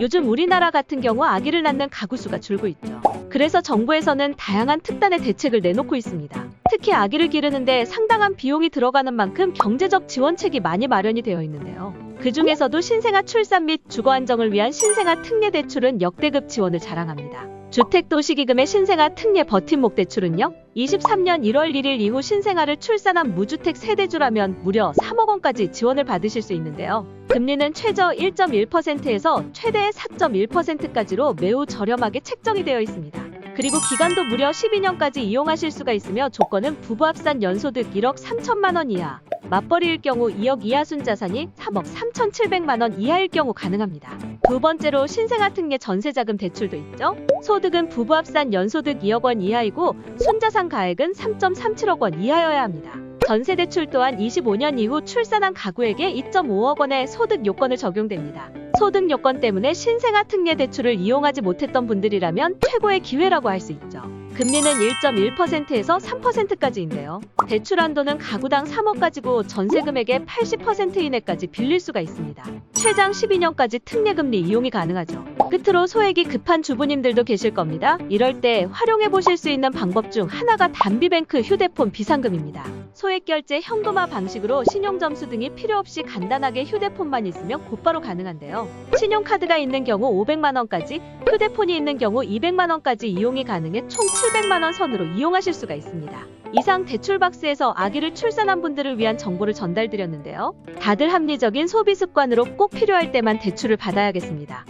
요즘 우리나라 같은 경우 아기를 낳는 가구 수가 줄고 있죠. 그래서 정부에서는 다양한 특단의 대책을 내놓고 있습니다. 특히 아기를 기르는데 상당한 비용이 들어가는 만큼 경제적 지원책이 많이 마련이 되어 있는데요. 그 중에서도 신생아 출산 및 주거 안정을 위한 신생아 특례 대출은 역대급 지원을 자랑합니다. 주택도시기금의 신생아 특례 버팀목 대출은요, 23년 1월 1일 이후 신생아를 출산한 무주택 세대주라면 무려 3억 원까지 지원을 받으실 수 있는데요. 금리는 최저 1.1%에서 최대 4.1%까지로 매우 저렴하게 책정이 되어 있습니다. 그리고 기간도 무려 12년까지 이용하실 수가 있으며 조건은 부부 합산 연소득 1억 3천만 원 이하, 맞벌이일 경우 2억 이하 순자산이 3억 3,700만 원 이하일 경우 가능합니다. 두 번째로 신생아 특례 전세자금 대출도 있죠. 소득은 부부 합산 연소득 2억 원 이하이고 순자산 가액은 3.37억 원 이하여야 합니다. 전세 대출 또한 25년 이후 출산한 가구에게 2.5억 원의 소득 요건을 적용됩니다. 소득 요건 때문에 신생아 특례 대출을 이용하지 못했던 분들이라면 최고의 기회라고 할 수 있죠. 금리는 1.1%에서 3%까지인데요. 대출 한도는 가구당 3억 가지고 전세 금액의 80% 이내까지 빌릴 수가 있습니다. 최장 12년까지 특례 금리 이용이 가능하죠. 끝으로 소액이 급한 주부님들도 계실 겁니다. 이럴 때 활용해 보실 수 있는 방법 중 하나가 단비뱅크 휴대폰 비상금입니다. 소액 결제 현금화 방식으로 신용 점수 등이 필요 없이 간단하게 휴대폰만 있으면 곧바로 가능한데요. 신용카드가 있는 경우 500만 원까지, 휴대폰이 있는 경우 200만 원까지 이용이 가능해 총 700만 원 선으로 이용하실 수가 있습니다. 이상 대출 박스에서 아기를 출산한 분들을 위한 정보를 전달드렸는데요. 다들 합리적인 소비 습관으로 꼭 필요할 때만 대출을 받아야겠습니다.